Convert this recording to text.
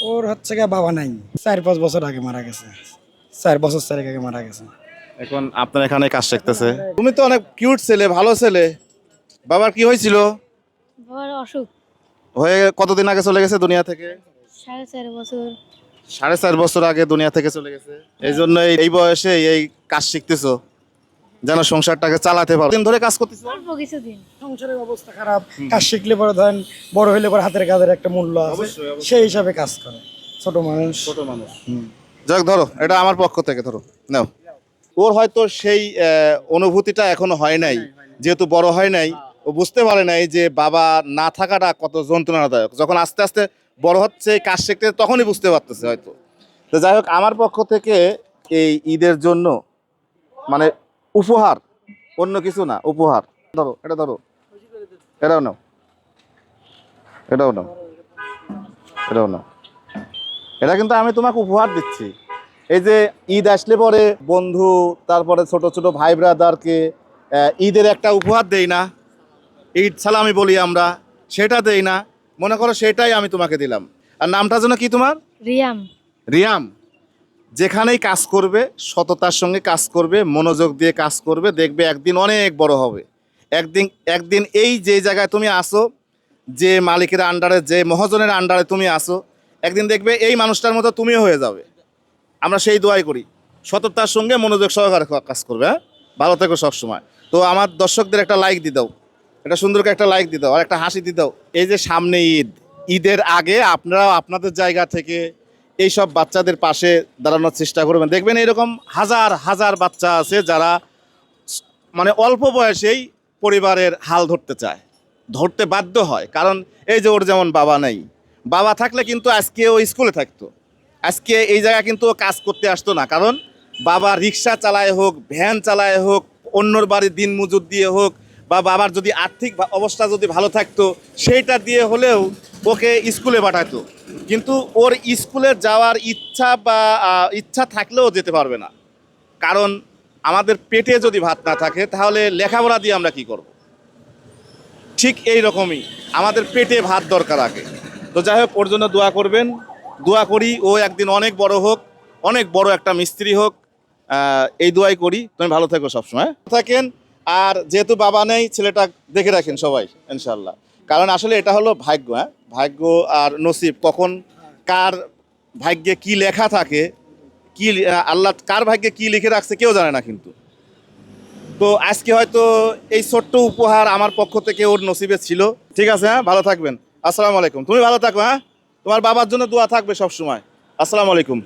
ওর হচ্ছে গিয়ে বাবা নাই। চার পাঁচ বছর আগে মারা গেছে। চার বছর চার আগে মারা গেছে। এখন আপনার এখানে কাজ শিখতেছে? তুমি তো অনেক কিউট ছেলে ভালো ছেলে। বাবার কি হয়েছিল? বড় অসুখ। হয়ে কতদিন আগে চলে গেছে দুনিয়া থেকে? সাড়ে চার বছর। সাড়ে চার বছর আগে দুনিয়া থেকে চলে গেছে। এই জন্য এই বয়সে এই কাজ শিখতেছো। যেন সংসারটাকে চালাতে পারো। দিন ধরে কাজ করতেছো? অল্প কিছুদিন সংসারের অবস্থা খারাপ কাজ শিখলে পরে ধরেন বড় হইলে পরে হাতের কাজের একটা মূল্য আছে। সেই হিসাবে কাজ করে। ছোট মানুষ। ছোট মানুষ। যাক ধরো এটা আমার পক্ষ থেকে ধরো নাও। ওর হয়তো সেই অনুভূতিটা এখনও হয় নাই। যেহেতু বড় হয় নাই ও বুঝতে পারে নাই যে বাবা না থাকাটা কত যন্ত্রণাদায়ক। যখন আস্তে আস্তে বড় হচ্ছে কাজ শিখতে তখনই বুঝতে পারতেছে হয়তো। তো যাই হোক আমার পক্ষ থেকে এই ঈদের জন্য মানে উপহার অন্য কিছু না উপহার। ধরো এটা ধরো। এটাও নাও। এটাও নাও। এটাও নাও। এটা কিন্তু আমি তোমাকে উপহার দিচ্ছি। এই যে ঈদ আসলে পরে বন্ধু তারপরে ছোট ছোট ভাই ব্রাদারকে ঈদের একটা উপহার দেই না। ঈদ সালামি বলি আমরা সেটা দেই না। মনে করো সেটাই আমি তোমাকে দিলাম। আর নামটা যেন কি তোমার? রিয়াম। রিয়াম। যেখানেই কাজ করবে, সততার সঙ্গে কাজ করবে, মনোযোগ দিয়ে কাজ করবে, দেখবে একদিন অনেক বড় হবে। একদিন একদিন এই যে জায়গায় তুমি আসো, যে মালিকের আন্ডারে যে মহাজনের আন্ডারে তুমি আসো, একদিন দেখবে এই মানুষটার মতো তুমিও হয়ে যাবে। আমরা সেই দোয়াই করি। সততার সঙ্গে মনোযোগ সহকারে কাজ করবে হ্যাঁ? ভালো থেকো সবসময়। তো আমার দর্শকদের একটা লাইক দিয়ে দাও। একটা সুন্দর করে একটা লাইক দিয়ে দাও, আর একটা হাসি দিয়ে দাও। এই যে সামনে ঈদ, ঈদের আগে আপনারাও আপনাদের জায়গা থেকে এই সব বাচ্চাদের পাশে দাঁড়ানোর চেষ্টা করবেন। দেখবেন এরকম হাজার হাজার বাচ্চা আছে যারা মানে অল্প বয়সেই পরিবারের হাল ধরতে চায়। ধরতে বাধ্য হয়। কারণ এই যে ওর যেমন বাবা নেই। বাবা থাকলে কিন্তু আজকে ও স্কুলে থাকতো। আজকে এই জায়গা কিন্তু ও কাজ করতে আসতো না। কারণ বাবা রিক্সা চালায় হোক, ভ্যান চালায় হোক, অন্যর বাড়ির দিন মজুর দিয়ে হোক, বা বাবার যদি আর্থিক অবস্থা যদি ভালো থাকতো, সেইটা দিয়ে হলেও ওকে স্কুলে পাঠাতো। কিন্তু ওর স্কুলে যাওয়ার ইচ্ছা বা ইচ্ছা থাকলেও যেতে পারবে না। কারণ আমাদের পেটে যদি ভাত না থাকে, তাহলে লেখাপড়া দিয়ে আমরা কি করব? ঠিক এই রকমই আমাদের পেটে ভাত দরকার আগে। তো যাই হোক, ওর জন্য দোয়া করবেন। দোয়া করি ও একদিন অনেক বড় হোক, অনেক বড় একটা মিস্ত্রি হোক এই দোয়াই করি। তুমি ভালো থেকো সবসময় থাকেন। আর যেহেতু বাবা নেই, ছেলেটা দেখে রাখেন সবাই ইনশাল্লাহ কারণ আসলে এটা হলো ভাগ্য হ্যাঁ? ভাগ্য আর নসিব, কখন কার ভাগ্যে কি লেখা থাকে, কি আল্লাহ কার ভাগ্যে কি লিখে রাখছে কেউ জানে না কিন্তু। তো আজকে হয়তো এই ছোট্ট উপহার আমার পক্ষ থেকে ওর নসিবে ছিল। ঠিক আছে হ্যাঁ? ভালো থাকবেন। আসসালামু আলাইকুম। তুমি ভালো থাকো হ্যাঁ? তোমার বাবার জন্য দোয়া থাকবে সব সময় আসসালামু আলাইকুম।